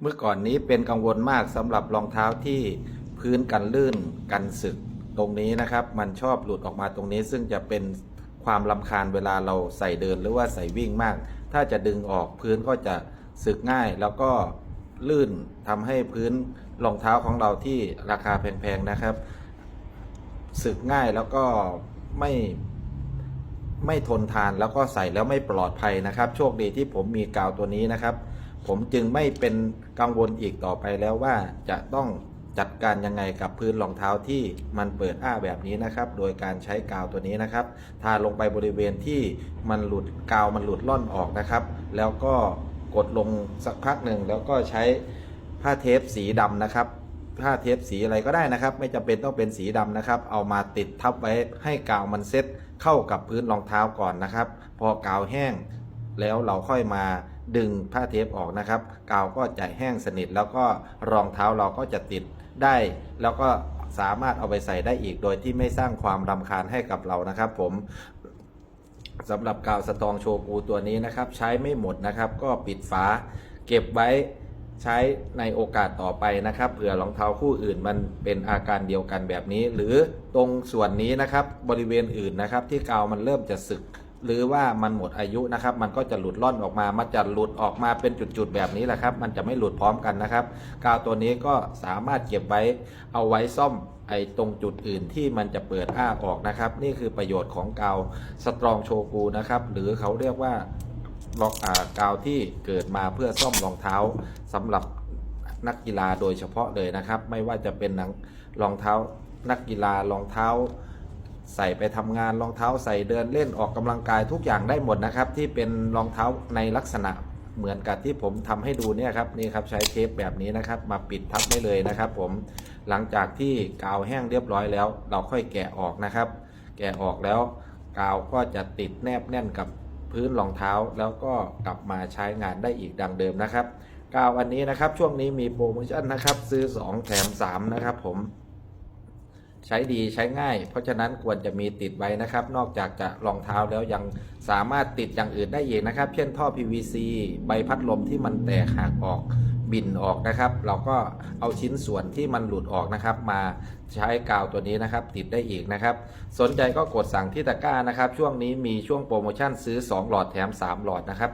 เมื่อก่อนนี้เป็นกังวลมากสำหรับรองเท้าที่พื้นกันลื่นกันสึกตรงนี้นะครับ มันชอบหลุดออกมาตรงนี้ ซึ่งจะเป็นความลำคาญเวลาเราใส่เดินหรือว่าใส่วิ่งมาก ถ้าจะดึงออกพื้นก็จะสึกง่ายแล้วก็ลื่นทำให้พื้นรองเท้าของเราที่ราคาแพงๆนะครับ สึกง่ายแล้วก็ไม่ไม่ทนทานแล้วก็ใส่แล้วไม่ปลอดภัยนะครับ โชคดีที่ผมมีกาวตัวนี้นะครับ ผมจึงไม่เป็นกังวลอีกต่อไปแล้วว่าจะต้องจัดการยังไงกับพื้นรองเท้าที่มันเปิดอ้าแบบนี้นะครับ โดยการใช้กาวตัวนี้นะครับ ทาลงไปบริเวณที่มันหลุดกาวมันหลุดล่อนออกนะครับ แล้วก็กดลงสักพักหนึ่งแล้วก็ใช้ผ้าเทปสีดำนะครับผ้าเทปสีอะไรก็ได้นะครับ ไม่จำเป็นต้องเป็นสีดำนะครับ เอามาติดทับไว้ให้กาวมันเซ็ตเข้ากับพื้นรองเท้าก่อนนะครับ พอกาวแห้งแล้วเราค่อยมา ดึงผ้าเทปออกนะครับ กาวก็จะแห้งสนิท แล้วก็รองเท้าเราก็จะติดได้ แล้วก็สามารถเอาไปใส่ได้อีก โดยที่ไม่สร้างความรำคาญให้กับเรานะครับ ผมสำหรับกาวสตองโชกูตัวนี้นะครับ ใช้ไม่หมดนะครับ ก็ปิดฝาเก็บไว้ใช้ในโอกาสต่อไปนะครับเผื่อรองเท้าคู่อื่นมันเป็นอาการเดียวกันแบบนี้ หรือตรงส่วนนี้นะครับบริเวณอื่นนะครับ ที่กาวมันเริ่มจะสึก หรือว่ามันหมดอายุนะครับ มันก็จะหลุดล่อนออกมา มันจะหลุดออกมาเป็นจุดๆแบบนี้แหละครับ มันจะไม่หลุดพร้อมกันนะครับ กาวตัวนี้ก็สามารถเก็บไว้เอาไว้ซ่อมไอ้ตรงจุดอื่นที่มันจะเปิดอ้าออกนะครับ นี่คือประโยชน์ของกาวสตรองโชกูนะครับ หรือเขาเรียกว่ารองอากาวที่เกิดมาเพื่อซ่อมรองเท้าสำหรับนักกีฬาโดยเฉพาะเลยนะครับ ไม่ว่าจะเป็นหนังรองเท้านักกีฬารองเท้า ใส่ไปทำงานรองเท้าใส่เดินเล่นออกกำลังกายทุกอย่างได้หมดนะครับ ที่เป็นรองเท้าในลักษณะเหมือนกับที่ผมทำให้ดูเนี่ยครับนี่ครับใช้เทปแบบนี้นะครับ มาปิดทับได้เลยนะครับ ผมหลังจากที่กาวแห้งเรียบร้อยแล้ว เราค่อยแกะออกนะครับ แกะออกแล้ว กาวก็จะติดแนบแน่นกับพื้นรองเท้าแล้วก็กลับมาใช้งานได้อีกดังเดิมนะครับกาวอันนี้นะครับช่วงนี้มีโปรโมชั่นนะครับ ซื้อ 2 แถม 3 นะครับผม ใช้ดีใช้ง่าย เพราะฉะนั้นควรจะมีติดไว้นะครับ นอกจากจะรองเท้าแล้วยังสามารถติดอย่างอื่นได้อีกนะครับ เช่นท่อ PVC ใบพัดลมที่มันแตกหักออกบินออกนะครับ เราก็เอาชิ้นส่วนที่มันหลุดออกนะครับ มาใช้กาวตัวนี้นะครับ ติดได้อีกนะครับ สนใจก็กดสั่งที่ตะกร้านะครับ ช่วงนี้มีช่วงโปรโมชั่นซื้อ 2 หลอดแถม 3 หลอดนะครับ